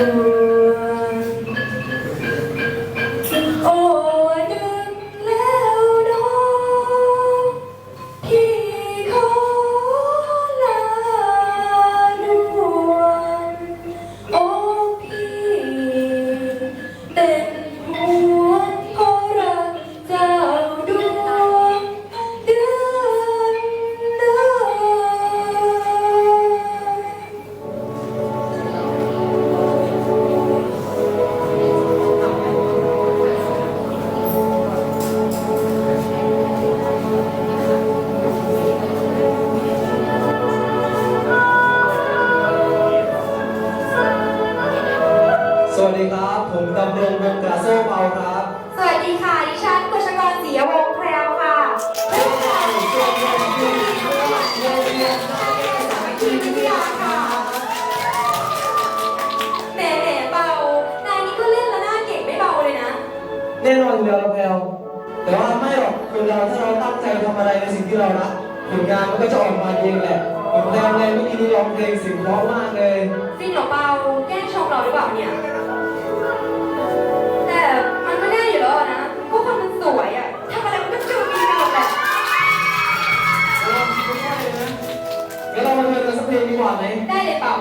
Amém. แน่นอนอยู่แล้วเราแพลวแต่ว่าไม่หรอกคนเราถ้าเราตั้งใจทำอะไรในสิ่งที่เรารักผลงานมันก็จะออกมาเองแหละผมแพลวในเมื่อกี้นี้ร้องเพลงสิ่งเพราะมากเลยจริงหรอเปล่าแก้ชมเราหรือเปล่าเนี่ย แต่มันไม่ได้อยู่แล้วนะพวกคนมันสวยอะทำอะไรมันก็ดูดีไปหมดแหละเราคิดว่าใช่เลยนะงั้นเรามาเรียนกันสักเพลงดีกว่าไหมได้เลยเปล่า